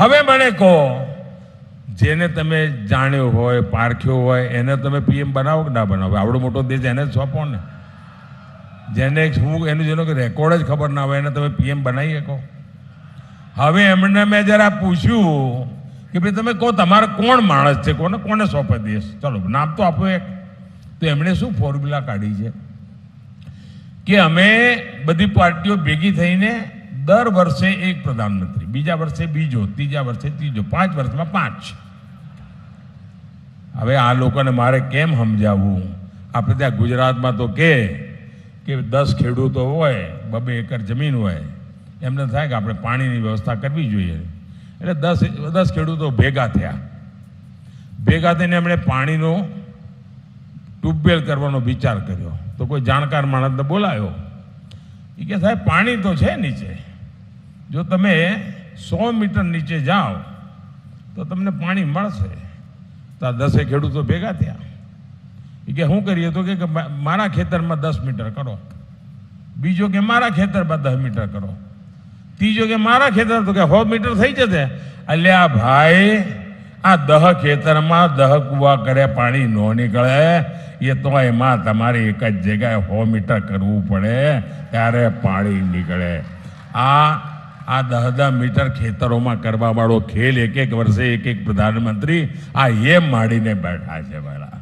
હવે મને કહો, જેને તમે જાણ્યો હોય, પારખ્યો હોય, એને તમે પીએમ બનાવો કે ના બનાવો? આવડો મોટો દેશ એને જ સોંપો ને. જેને હું, એનું જેનો રેકોર્ડ જ ખબર ના હોય, એને તમે પીએમ બનાવી શકો. હવે એમને મેં જરા પૂછ્યું કે ભાઈ, તમે કહો, તમારે કોણ માણસ છે? કોને કોને સોંપે દેશ? ચલો, નામ તો આપો એક. તો એમણે શું ફોર્મ્યુલા કાઢી છે? કે અમે બધી પાર્ટીઓ ભેગી થઈને દર વર્ષે એક પ્રધાનમંત્રી, બીજા વર્ષે બીજો, ત્રીજા વર્ષે ત્રીજો, પાંચ વર્ષમાં પાંચ. હવે આ લોકોને મારે કેમ સમજાવવું? આપણે ત્યાં ગુજરાતમાં તો કે દસ ખેડૂતો હોય, બબે એકર જમીન હોય, એમને થાય કે આપણે પાણીની વ્યવસ્થા કરવી જોઈએ. એટલે દસ દસ ખેડૂતો ભેગા થયા. ભેગા થઈને એમણે પાણીનો ટ્યુબવેલ કરવાનો વિચાર કર્યો. તો કોઈ જાણકાર માણસને બોલાયો. એ કે સાહેબ, પાણી તો છે નીચે. જો તમે સો મીટર નીચે જાઓ, તો તમને પાણી મળશે. તો આ દસે ખેડૂતો ભેગા થયા. એ કે શું કરીએ તો કે મારા ખેતરમાં દસ મીટર કરો. બીજો કે મારા ખેતરમાં દસ મીટર કરો. ત્રીજો કે મારા ખેતર તો કે સો મીટર થઈ જશે. અલ્યા ભાઈ, આ દહ ખેતરમાં દહ કુવા કરે, પાણી ન નીકળે. એ તો એમાં તમારે એક જ જગ્યાએ સો મીટર કરવું પડે, ત્યારે પાણી નીકળે. આ આ દહ હજાર મીટર ખેતરોમાં કરવા વાળો ખેલ એક એક વર્ષે એક એક પ્રધાનમંત્રી આ એમ માંડીને બેઠા છે મારા.